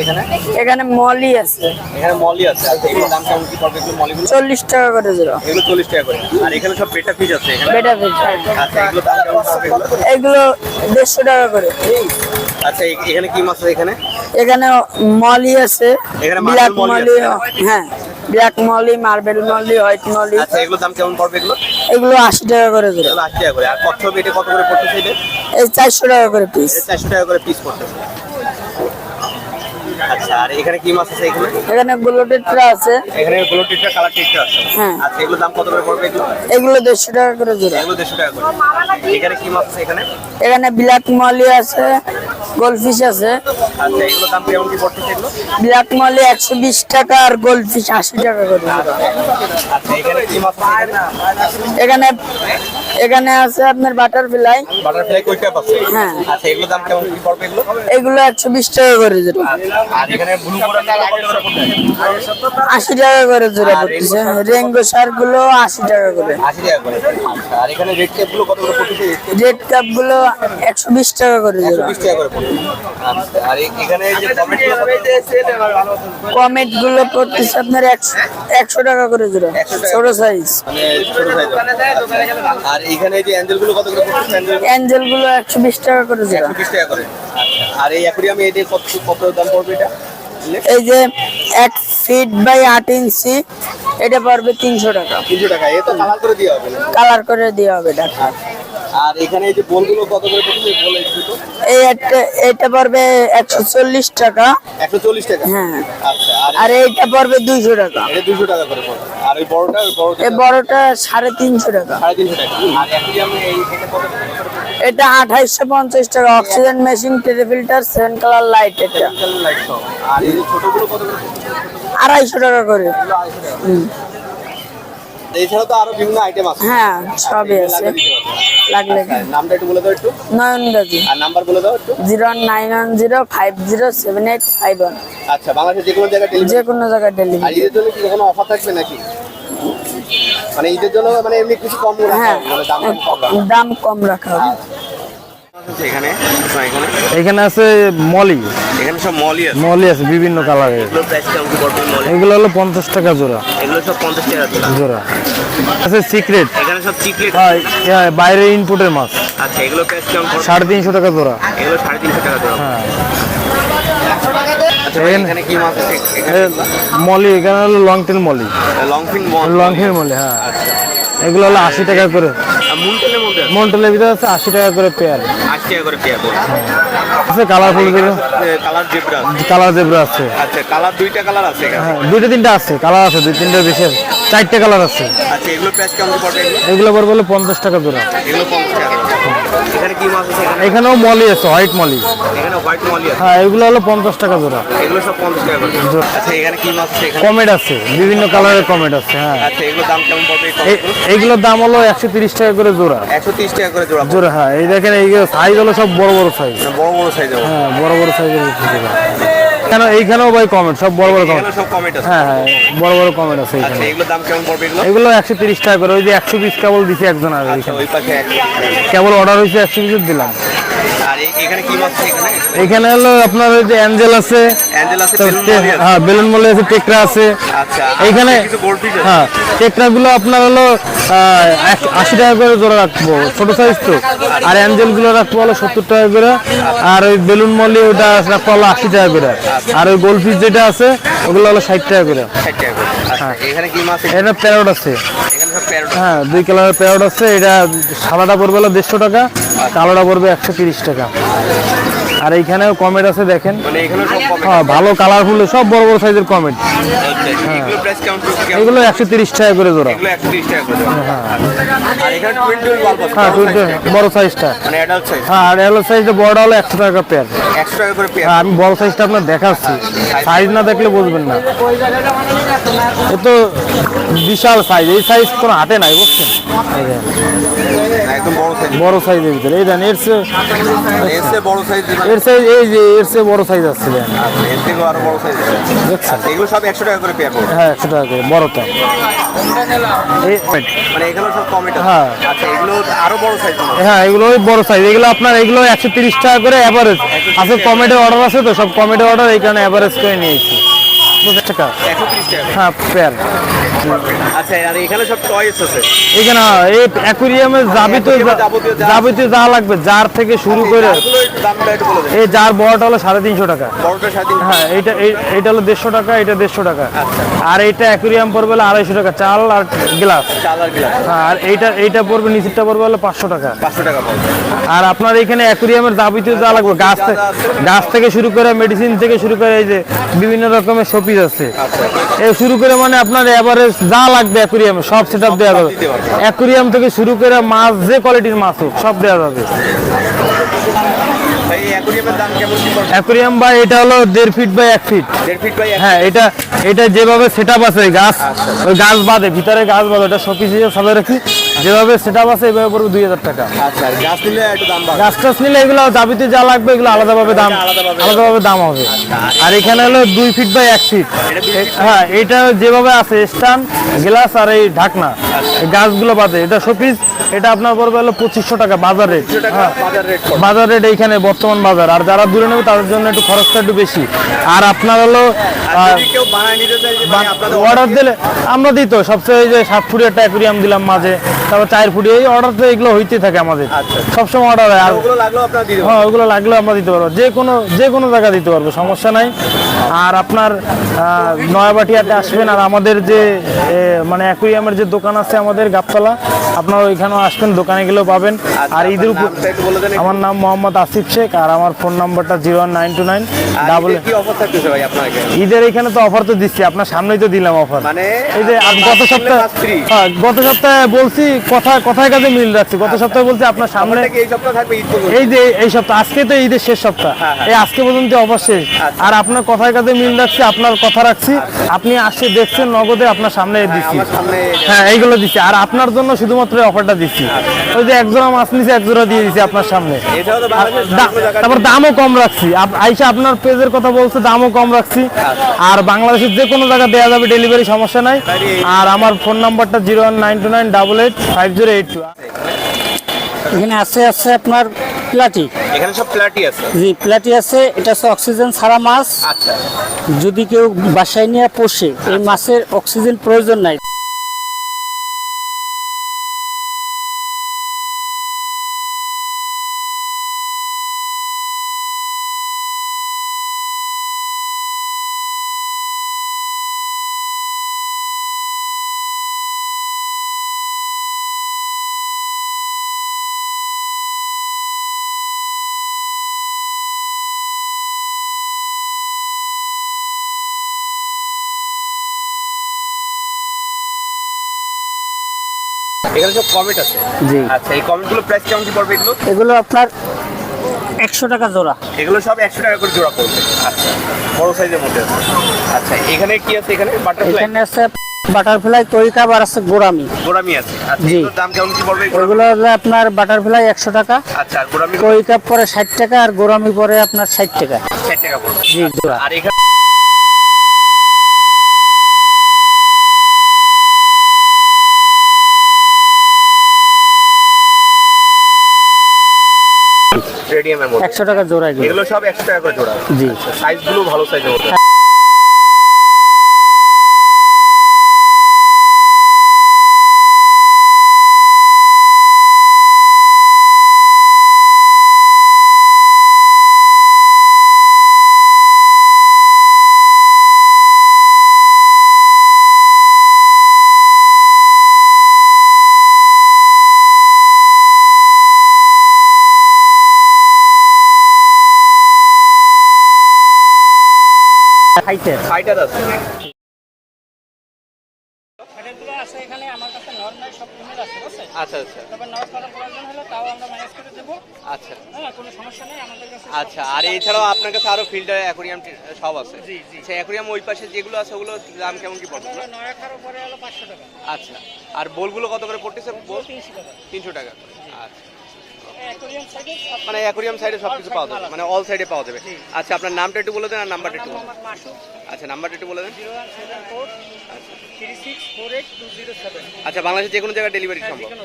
এখানে? এখানে মলি আছে। এখানে মলি আছে। দাম কেমন? কি পড়বে এগুলো মলিগুলো? চল্লিশ টাকা করে জোড়া। এগুলো চল্লিশ টাকা করে। আর এখানে সব বেটা পিস আছে এখানে? বেটা পিস আচ্ছা এগুলো দাম কেমন পড়বে এগুলো? এগুলো দেড়শো টাকা করে। আচ্ছা এখানে কি মাছ আছে এখানে? এখানে মলি আছে এখানে মলি হ্যাঁ black molly marble molly white molly. আচ্ছা এগুলোর দাম কেমন পড়বে এগুলো? এগুলো আশি টাকা করে এগুলো আশি টাকা করে। আর এটা কত করে পড়তেছে এটা? এই চারশো টাকা করে পিস এটা চারশো টাকা করে পিস পড়তেছে। আচ্ছা আর এখানে কি মাছ আছে এখানে? এখানে বুলেটেটরা আছে। এখানে ব্লু টিটটা কালার টিটটা আছে। হ্যাঁ। আচ্ছা এগুলোর দাম কত করে পড়বে এগুলো? এগুলো দেড়শো টাকা করে জোড়া। এগুলো দেড়শো টাকা করে। এখানে কি মাছ আছে এখানে? এখানে ব্ল্যাক মলি আছে গোলফিশ আছে। আচ্ছা এগুলোর দাম কেমন কি পড়তেছে এগুলো? ব্ল্যাক মলি একশো বিশ টাকা আর গোলফিশ আশি টাকা করে। আচ্ছা এখানে কি মাছ আছে এখানে এখানে আছে আপনার বাটারফ্লাই বাটারফ্লাই কই ক্যাপ আছে? হ্যাঁ। আচ্ছা এগুলোর দাম কেমন? কি পড়বে এগুলো? এগুলো একশো বিশ টাকা করে জোড়া। আর এখানে ব্লু করে আশি টাকা করে জোড়া পড়তেছে। রেঙ্গো সার? গুলো আশি টাকা করে। আশি টাকা করে। আচ্ছা আর এখানে রেড ক্যাপগুলো কত করে পড়তেছে? রেড কাপগুলো একশো বিশ টাকা করে জোড়া। বিশ টাকা করে আচ্ছা আর এখানে যে কমেটগুলো পড়তেছে আপনার একশো টাকা করে জোড়া। 100 ছোট সাইজ মানে ছোট সাইজ আর এখানে যে অ্যাঞ্জেলগুলো কত করে পড়তেছে অ্যাঞ্জেল? অ্যাঞ্জেলগুলো একশো বিশ টাকা করে জোড়া একশো বিশ টাকা করে। আচ্ছা আর এই অ্যাকুরিয়ামে এটা কত কত দাম পড়বে এটা? এই যে এক ফিট বাই আট ইঞ্চি এটা পড়বে তিনশো টাকা। তিনশো টাকা এ তো কালার করে দেওয়া হবে কালার করে দেওয়া হবে টাকা আর এখানে এই যে বোলগুলো কত করে পড়তেছে বলে একটু তো। এই একটা এটা পড়বে একশো চল্লিশ টাকা। একশো চল্লিশ টাকা? হ্যাঁ। আচ্ছা আর এইটা পড়বে দুইশো টাকা। এটা দুশো টাকা করে পড়বে। আর ওই বড়টা বড়টা এই বড়টা সাড়ে তিনশো টাকা। সাড়ে তিনশো টাকা। আর অ্যাকুরিয়ামে এই এটা কত এটা আঠাইশশো পঞ্চাশ টাকা। অক্সিজেন মেশিন টেরে ফিল্টার সেভেন কালার লাইট এটা। আর এই ছোটগুলো কত করে পড়বে? আড়াইশো টাকা করে। হুম। এছাড়া তো আরও বিভিন্ন আইটেম আছে। হ্যাঁ সবই আছে। লাগলে আচ্ছা, নামটা একটু বলে দাও একটু। নয়ন গাজী আর নাম্বার বলে দাও একটু। Zero nine one zero five zero seven eight five one. আচ্ছা বাংলাদেশের যে কোনো জায়গায় যে কোনো জায়গায় আর ডেলিভারি ঈদের জন্য কি কোনো অফার থাকবে নাকি? মানে ঈদের জন্য মানে এমনি কিছু কম রাখা হ্যাঁ মানে দাম কম রাখা হবে। দাম কম রাখা হবে আছে এখানে? আছে মলি। এখানে সব মলি আছে? মলি আছে বিভিন্ন কালারের। এগুলো হলো পঞ্চাশ টাকা জোড়া। এগুলো সব পঞ্চাশ টাকা জোড়া? আছে সিক্রেট এখানে সব চিকলেট বাইরে ইনপুটের মাছ। আচ্ছা এগুলো সাড়ে তিনশো টাকা জোড়া। এগুলো সাড়ে তিনশো টাকা জোড়া। হ্যাঁ। আচ্ছা এখানে- এখানে কি মাছ আছে? মলি এখানে হলো long tail molly. Long fin long tail molly হ্যাঁ। আচ্ছা এগুলো হলো আশি টাকা করে। মধ্যে মন্টেলের ভিতরে আছে আশি টাকা করে পেয়ার। আশি টাকা করে পেয়ার আছে কালারফুলগুলো কালার জেব্রা কালার জেব্রা আছে। আচ্ছা কালার দুইটা কালার আছে হ্যাঁ দুইটা তিনটা আছে কালার আছে দুই তিনটা বেশি আছে চারটে কালার আছে। আচ্ছা এগুলো প্রাইস কেমন পড়বে এগুলো? এগুলো পড়বে হলো পঞ্চাশ টাকা জোড়া। এগুলো পঞ্চাশ টাকা। এখানে কি মাছ আছে? এখানেও মলি আছে হোয়াইট মলি। এখানে হোয়াইট মলি আছে? হ্যাঁ এগুলো হলো পঞ্চাশ টাকা জোড়া। এগুলো সব পঞ্চাশ টাকা করে। আচ্ছা এখানে কি মাছ আছে কমেট আছে বিভিন্ন কালারের কমেট আছে হ্যাঁ। আচ্ছা এগুলো দাম কেমন পড়বে এই- এইগুলোর দাম হলো একশো তিরিশ টাকা করে জোড়া। একশো তিরিশ টাকা করে জোড়া জোড়া হ্যাঁ এই দেখেন এই সাইজ হলো সব বড় বড় সাইজ মানে বড় বড় সাইজ হ্যাঁ বড় বড় সাইজের কেন এইখানেও ভাই কমেট সব বড় বড় এখানে সব কমেট আছে। হ্যাঁ হ্যাঁ বড় বড় কমেট আছে আচ্ছা এগুলো দাম কেমন পড়বে এগুলো? এগুলো একশো তিরিশ টাকা করে ওই যে একশো পিস কেবল দিছি একজন আর আচ্ছা ওই পাশে কেবল অর্ডার হয়েছে একশো পিস দিলাম। আর এখানে কি মাছ এখানে? এখানে হলো আপনার ওই যে অ্যাঞ্জেল আছে অ্যাঞ্জেল আছে হ্যাঁ বেলুন মলে আছে টেকরা আছে। আচ্ছা এইখানে হ্যাঁ টেকরা গুলো আপনার হলো আশি টাকা করে জোড়া রাখব ছোট সাইজ তো। আর অ্যাঞ্জেলগুলো রাখব হলো সত্তর টাকা করে। আর ওই বেলুন মলি ওটা রাখব হলো আশি টাকা করে। আর ওই গোল্ড ফিস যেটা আছে ওগুলো হলো ষাট টাকা করে। আচ্ছা এখানে কি মাছ এটা প্যারট আছে। হ্যাঁ দুই কালারের প্যারট আছে। এটা সাদাটা পড়বে হলো দেড়শো টাকা। কালোটা পড়বে একশো তিরিশ টাকা। আর এইখানেও কমেট আছে দেখেন। মানে হ্যাঁ ভালো কালারফুল সব বড় বড় সাইজের কমেট। এগুলো পড়ছে? কেমন? এগুলো একশো তিরিশ টাকা করে জোড়া। আছে। হ্যাঁ বড় সাইজটা মানে হ্যাঁ আর এলো সাইজটা বড়টা হলো একশো টাকা পেয়ার একশো টাকা করে পেয়ার আমি বড় সাইজটা আপনার দেখাচ্ছি। সাইজ না দেখলে বুঝবেন না। এ তো বিশাল সাইজ এই সাইজ কোনো হাতে নাই বুঝছেন? একদম বড় সাইজ বড় সাইজের ভিতরে। এই দেন এর চেয়ে বড় সাইজ এর সাইজ এই যে এর চেয়ে বড় সাইজ আসছে দেন। এর থেকেও আরও বড় সাইজ দেখছেন? এগুলো সব একশো টাকা করে পেয়ার হ্যাঁ একশো টাকা করে বড়টা। মানে এগুলো সব কমেট হ্যাঁ। আচ্ছা এগুলো আরও বড় সাইজ হ্যাঁ এগুলো বড় সাইজ এগুলো আপনার এগুলো একশো তিরিশ টাকা করে অ্যাভারেজ আর আছে কমেডি অর্ডার আছে তো সব কমেডি অর্ডার এই কারণে অ্যাভারেজ করে নিয়েছি। পঞ্চাশ টাকা। হ্যাঁ পেয়ার আচ্ছা আর এখানে সব টয়েস আছে। এখানে এই অ্যাকুরিয়ামে যাবতীয় যাবতীয় যা লাগবে জার থেকে শুরু করে একটু বলে এই জার বড়টা হলো সাড়ে তিনশো টাকা। হ্যাঁ এই- হলো দেড়শো টাকা এটা দেড়শো টাকা। আচ্ছা। আর এইটা অ্যাকুরিয়াম পড়বে হলো আড়াইশো টাকা চাল আর গ্লাস আর এইটা এইটা পড়বে নিচেরটা পড়বে হলো পাঁচশো টাকা। পাঁচশো টাকা আর আপনার এখানে অ্যাকুরিয়ামের যাবতীয় যা লাগবে গাছ গাছ থেকে শুরু করে মেডিসিন থেকে শুরু করে এই যে বিভিন্ন রকমের শপিস আছে। আচ্ছা এই শুরু করে মানে আপনার এভারেজ যা লাগবে অ্যাকুরিয়ামে সব সেট আপ দেওয়া যাবে। অ্যাকুরিয়াম থেকে শুরু করে মাছ যে কোয়ালিটির মাছ হোক সব দেওয়া যাবে। অ্যাকুরিয়াম বা এটা হলো দেড় ফিট বাই এক ফিট হ্যাঁ এটা এটা যেভাবে সেট আপ আছে গাছ ওই গাছ বাদে ভিতরে গাছ বাদে ওটা হিসেবে সাজায় রাখি। যেভাবে সেট আপ আছে এইভাবে পড়বে দুই হাজার টাকা। আচ্ছা গাছ নিলে একটু দাম গাছ টাছ নিলে এগুলো যাবিতে যা লাগবে এগুলো আলাদাভাবে দাম আলাদাভাবে- আলাদাভাবে দাম হবে। আর এখানে হলো দুই ফিট বাই এক ফিট হ্যাঁ এটা যেভাবে আছে স্টান গ্লাস আর এই ঢাকনা এই গাছগুলো বাদে। এটা শোপিস এটা আপনার পড়বে হলো পঁচিশশো টাকা বাজার রেট টাকা বাজার রেট এইখানে বর্তমান বাজার। আর যারা দূরে নেবে তাদের জন্য একটু খরচটা একটু বেশি। আর আপনার হলো অর্ডার দিলে আমরা দিই তো। সবচেয়ে যে সাত ফুটের একটা অ্যাকুরিয়াম দিলাম মাঝে। তারপর চায়ের ফুটি এই অর্ডার তো এগুলো হইতে থাকে আমাদের। আচ্ছা। সবসময় অর্ডার হয়। আর হ্যাঁ ওগুলো লাগলেও আমরা দিতে পারব। যে কোনো যে কোনো জায়গা দিতে পারব সমস্যা নাই। আর আপনার আহ, নয়াবাটিয়াতে আসবেন আর আমাদের যে মানে অ্যাকুরিয়ামের যে দোকান আছে আমাদের গাবতলা আপনারা ওইখানেও আসবেন দোকানে গেলেও পাবেন। আর ঈদের উপর। আমার নাম মোহাম্মদ আসিফ শেখ আর আমার ফোন নাম্বারটা zero one nine two nine double ঈদের এখানে তো অফার তো দিচ্ছি আপনার সামনেই তো দিলাম অফার মানে এই যে গত সপ্তাহে। হ্যাঁ, গত সপ্তাহে বলছি কথা কথায় কাজে মিল রাখছি। গত সপ্তাহে বলছি আপনার সামনে এই যে এই সপ্তাহ আজকে তো ঈদের শেষ সপ্তাহ। হ্যাঁ, হ্যাঁ। এই আজকে পর্যন্ত অফার শেষ। আচ্ছা। আর আপনার কথায় কাজে মিল রাখছি আপনার কথা রাখছি। আপনি আসছে দেখছেন নগদে আপনার সামনে দিচ্ছি। হ্যাঁ এইগুলো দিচ্ছি। আর আপনার জন্য শুধুমাত্র এই অফারটা দিচ্ছি। ওই যে এক জোড়া মাছ নিচে এক জোড়া দিয়ে দিচ্ছি আপনার সামনে। তারপর দামও কম রাখছি। আইসা আপনার পেজের কথা বলছে দামও কম রাখছি। আর বাংলাদেশের যে কোনো জায়গা দেওয়া যাবে ডেলিভারি সমস্যা নাই। আর আমার ফোন নাম্বারটা zero one nine two nine double eight five zero eight two এখানে আছে আছে আপনার প্লাটি। এখানে সব প্লাটি আছে? জি প্লাটি আছে। এটা হচ্ছে অক্সিজেন ছাড়া মাছ। আচ্ছা। যদি কেউ বাসায় নিয়ে পোষে এই মাছের অক্সিজেন প্রয়োজন নাই। এখানে সব কমেট আছে। জি। আচ্ছা এই কমেন্টগুলো প্রাইস কেমন কি পড়বে এগুলো? এগুলো আপনার একশো টাকা জোড়া। এগুলো সব একশো টাকা করে জোড়া পড়বে। আচ্ছা বড় সাইজের মধ্যে আছে। আচ্ছা এখানে কি আছে এখানে? বাটারফ্লাই এখানে আছে বাটারফ্লাই আর আছে গোড়ামি গোড়ামি আছে। আচ্ছা জি। দাম কেমন কি পড়বে এগুলো? হলো আপনার বাটারফ্লাই একশো টাকা। আচ্ছা তরিকাপ পরে ষাট টাকা আর গোড়ামি পরে আপনার ষাট টাকা। ষাট টাকা পড়বে। জি জোড়া। আর এখানে রেডিয়ামের মধ্যে। একশো টাকা জোড়া এগুলো সব একশো টাকা করে জোড়া। জি। সাইজগুলো ভালো সাইজের মধ্যে। হাইটের ফাইটার আছে। আছে এখানে আমার কাছে নর্মাল সব ফিমেল আছে বুঝছেন আচ্ছা আচ্ছা। তবে নয় করা প্রয়োজন হলে তাও আমরা ম্যানেজ করে দেবো আচ্ছা। হ্যাঁ কোনো সমস্যা নেই আমাদের কাছে আচ্ছা আর এছাড়াও আপনার কাছে আরও ফিল্টার অ্যাকোরিয়াম সব আছে? জি জি। আচ্ছা অ্যাকোরিয়াম ওই পাশে যেগুলো আছে ওগুলো দাম কেমন কি পড়বে? নয় আখার উপরে হলো পাঁচশো টাকা। আচ্ছা আর বোলগুলো কত করে পড়তেছে বোল? তিনশো টাকা। তিনশো টাকা আচ্ছা। মানে অ্যাকোরিয়াম সাইডে সব কিছু পাওয়া যাবে। মানে অল সাইডে পাওয়া যাবে। আচ্ছা আপনার নামটা একটু বলে দেন আর নাম্বারটা একটু আচ্ছা নাম্বারটা একটু বলে দেন। সেভেন আচ্ছা। বাংলাদেশে যে কোনো জায়গায় ডেলিভারি সম্ভব। যে কোনো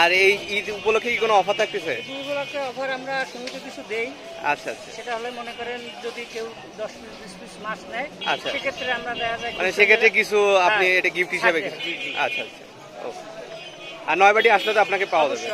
আর এই ঈদ উপলক্ষে কি কোনো অফার থাকতেছে? দুগুলোকে অফার আমরা সীমিত কিছু দেই। আচ্ছা আচ্ছা। সেটা হলে মনে করেন যদি কেউ দশ পিস পিস মাছ নেয় আচ্ছা। সেক্ষেত্রে আমরা দেখা যায় মানে সেক্ষেত্রে কিছু আপনি হ্যাঁ, এটা গিফট হিসাবে। আচ্ছা আচ্ছা। আর নয়বাটি আসলে তো আপনাকে পাওয়া যাবে।